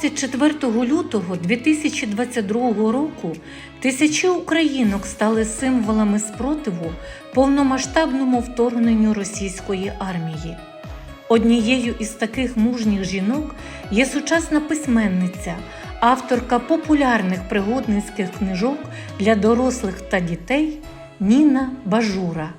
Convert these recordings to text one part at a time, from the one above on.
24 лютого 2022 року тисячі українок стали символами спротиву повномасштабному вторгненню російської армії. Однією із таких мужніх жінок є сучасна письменниця, авторка популярних пригодницьких книжок для дорослих та дітей Ніна Бажура.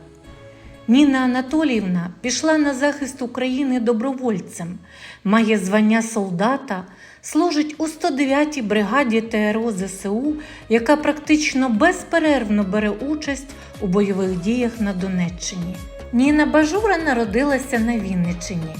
Ніна Анатоліївна пішла на захист України добровольцем, має звання солдата, служить у 109-й бригаді ТРО ЗСУ, яка практично безперервно бере участь у бойових діях на Донеччині. Ніна Бажура народилася на Вінниччині.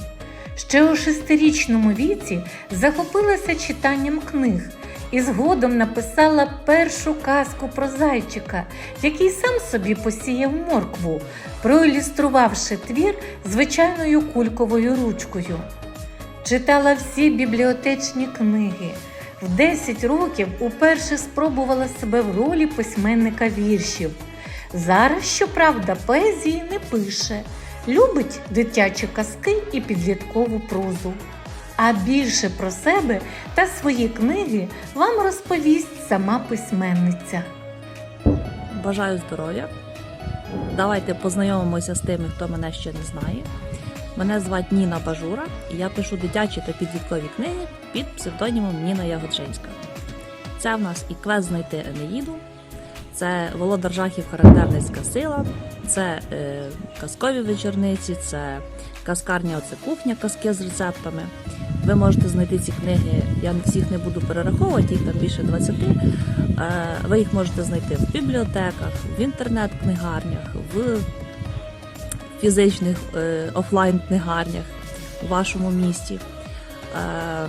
Ще у шестирічному віці захопилася читанням книг і згодом написала першу казку про зайчика, який сам собі посіяв моркву, проілюструвавши твір звичайною кульковою ручкою. Читала всі бібліотечні книги. В 10 років уперше спробувала себе в ролі письменника віршів. Зараз, щоправда, поезії не пише, любить дитячі казки і підліткову прозу. А більше про себе та свої книги вам розповість сама письменниця. Бажаю здоров'я. Давайте познайомимося з тими, хто мене ще не знає. Мене звати Ніна Бажура, і я пишу дитячі та підліткові книги під псевдонімом Ніна Ягоджинська. Це в нас і квест знайти Енеїду, це Володар Жахів Характерницька сила, це е, казкові вечорниці, це казкарня оце кухня, казки з рецептами. Ви можете знайти ці книги, я всіх не буду перераховувати, їх там більше 20. Е, Ви їх можете знайти в бібліотеках, в інтернет-книгарнях, в фізичних е, офлайн-книгарнях у вашому місті. Е,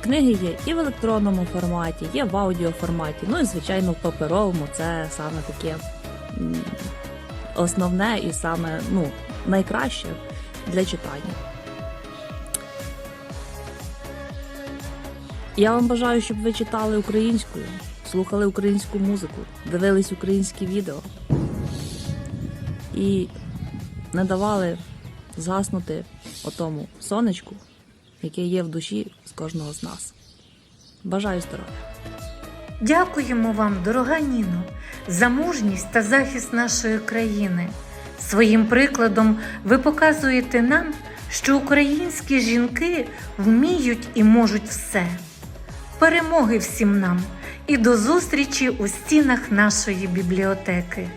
Книги є і в електронному форматі, є в аудіоформаті, ну і звичайно в паперовому це саме таке основне і саме ну, найкраще для читання. Я вам бажаю, щоб ви читали українською, слухали українську музику, дивились українські відео і не давали згаснути отому сонечку, яке є в душі з кожного з нас. Бажаю здоров'я! Дякуємо вам, дорога Ніно, за мужність та захист нашої країни. Своїм прикладом ви показуєте нам, що українські жінки вміють і можуть все. Перемоги всім нам і до зустрічі у стінах нашої бібліотеки.